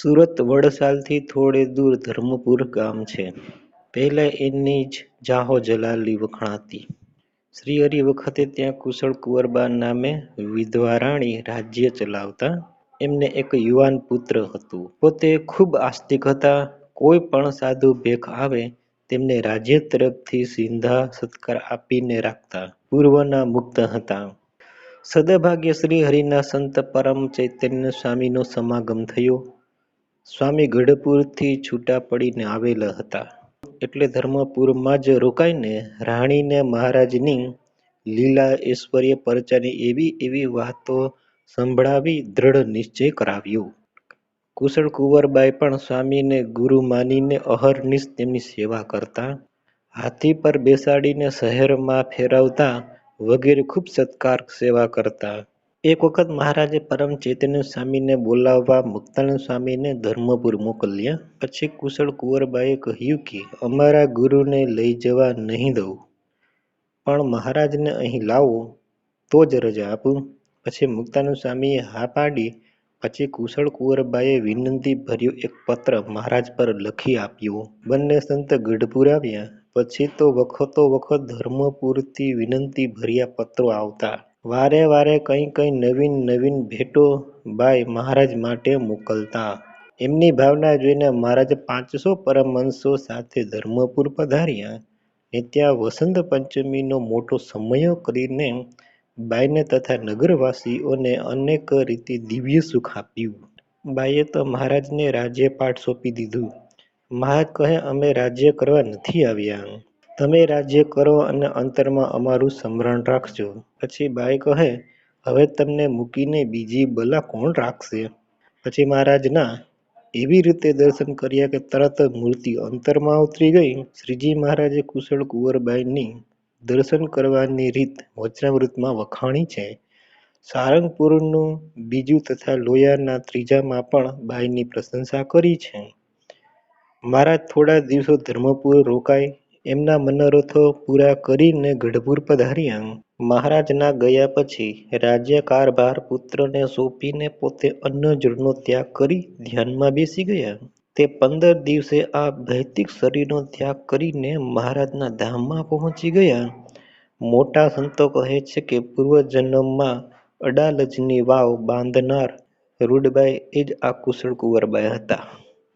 સુરત વડસાલથી થોડે દૂર ધર્મપુર ગામ છે. પહેલાં એની જ જાહો-જલાલી વખણાતી. શ્રીહરિ વખતે ત્યાં કુશળ કુંવરબા નામે વિધવા રાણી રાજ્ય ચલાવતા. એમને એક યુવાન પુત્ર હતું. પોતે ખૂબ આસ્તિક હતા. કોઈ પણ સાધુ ભેખ આવે તેમને રાજ્ય તરફથી સીધા સત્કાર આપીને રાખતા. પૂર્વના મુક્ત હતા. સદભાગ્યે શ્રીહરિના સંત પરમ ચૈતન્ય સ્વામીનો સમાગમ થયો. સ્વામી ગઢપુરથી છૂટા પડીને આવેલા હતા. એટલે ધર્મપુરમાં જ રોકાઈને રાણીને મહારાજની લીલા ઐશ્વર્ય પરચાની એવી એવી વાતો સંભળાવી દ્રઢ નિશ્ચય કરાવ્યો. કુશળ કુંવરબાઈ પણ સ્વામીને ગુરુ માનીને અહર્નિશ તેમની સેવા કરતા. હાથી પર બેસાડીને શહેરમાં ફેરવતા વગેરે ખૂબ સત્કાર સેવા કરતા. એક વખત મહારાજે પરમ ચૈતન્ય સ્વામીને બોલાવવા મુક્તાનંદ સ્વામીને ધર્મપુર મોકલ્યા. પછી કુશળ કુંવરબાએ કહ્યું કે, અમારા ગુરુને લઈ જવા નહીં દઉં. પણ મહારાજને અહીં લાવો, તો જ રજા આપું. પછી મુક્તાનંદ સ્વામીએ હા પાડી. પછી કુશળ કુંવરબાઈએ વિનંતીભર્યો એક પત્ર મહારાજ પર લખી આપ્યો. બંને સંત ગઢપુર આવ્યા પછી તો વખતો વખત ધર્મપુરથી વિનંતીભર્યા પત્રો આવતા. વારે વારે કંઈ કંઈ નવીન નવીન ભેટો બાઈ મહારાજ માટે મોકલતા. એમની ભાવના જોઈને મહારાજ પાંચસો પરમહંસો સાથે ધર્મપુર પધાર્યા ને ત્યાં વસંત પંચમીનો મોટો સમયો કરીને બાઈને તથા નગરવાસીઓને અનેક રીતે દિવ્ય સુખ આપ્યું. બાઈએ તો મહારાજને રાજ્યપાઠ સોંપી દીધું. મહારાજ કહે, અમે રાજ્ય કરવા નથી આવ્યા. તમે રાજ્ય કરો અને અંતરમાં અમારું સ્મરણ રાખજો. પછી બાઈ કહે, હવે તમને મૂકીને બીજી બલા કોણ રાખશે? પછી મહારાજના, એવી રીતે દર્શન કર્યા કે તરત જ મૂર્તિ અંતરમાં ઉતરી ગઈ. શ્રીજી મહારાજે કુશળ કુંવરબાઈની દર્શન કરવાની રીત વચનામૃતમાં વખાણી છે. સારંગપુરનું બીજું તથા લોયાના ત્રીજામાં પણ બાઈની પ્રશંસા કરી છે. મહારાજ થોડા દિવસો ધર્મપુર રોકાઈ એમના મનોરથો પૂરા કરીને ગઢપુર પધાર્યા. મહારાજના ગયા પછી રાજ્યકારભાર પુત્રને સોંપીને પોતે અન્નજળનો ત્યાગ કરી ધ્યાનમાં બેસી ગયા. તે પંદર દિવસે આ ભૌતિક શરીરનો ત્યાગ કરીને મહારાજના ધામમાં પહોંચી ગયા. મોટા સંતો કહે છે કે પૂર્વજન્મમાં અડાલજની વાવ બાંધનાર રૂડબાઈ એ જ આ કુશળ કુંવરબાઈ હતા.